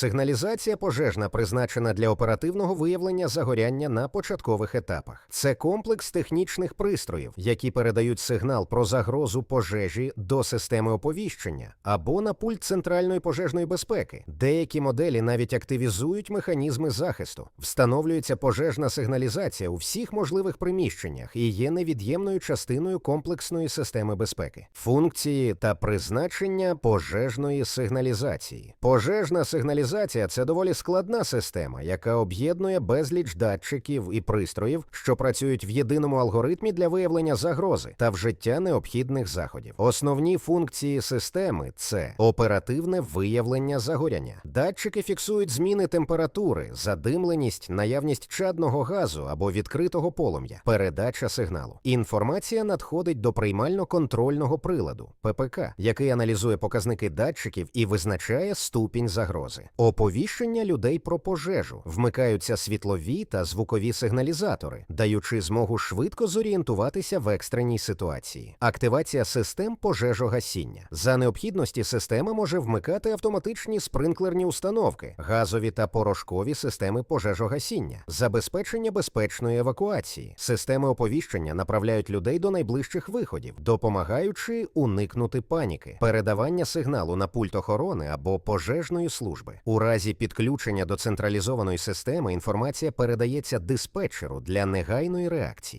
Сигналізація пожежна призначена для оперативного виявлення загоряння на початкових етапах. Це комплекс технічних пристроїв, які передають сигнал про загрозу пожежі до системи оповіщення або на пульт центральної пожежної безпеки. Деякі моделі навіть активізують механізми захисту. Встановлюється пожежна сигналізація у всіх можливих приміщеннях і є невід'ємною частиною комплексної системи безпеки. Функції та призначення пожежної сигналізації. Пожежна сигналізація це доволі складна система, яка об'єднує безліч датчиків і пристроїв, що працюють в єдиному алгоритмі для виявлення загрози та вжиття необхідних заходів. Основні функції системи це оперативне виявлення загоряння. Датчики фіксують зміни температури, задимленість, наявність чадного газу або відкритого полум'я, передача сигналу. Інформація надходить до приймально-контрольного приладу ППК, який аналізує показники датчиків і визначає ступінь загрози. Оповіщення людей про пожежу вмикаються світлові та звукові сигналізатори, даючи змогу швидко зорієнтуватися в екстреній ситуації. Активація систем пожежогасіння. За необхідності система може вмикати автоматичні спринклерні установки, газові та порошкові системи пожежогасіння, забезпечення безпечної евакуації. Системи оповіщення направляють людей до найближчих виходів, допомагаючи уникнути паніки, передавання сигналу на пульт охорони або пожежної служби. У разі підключення до централізованої системи інформація передається диспетчеру для негайної реакції.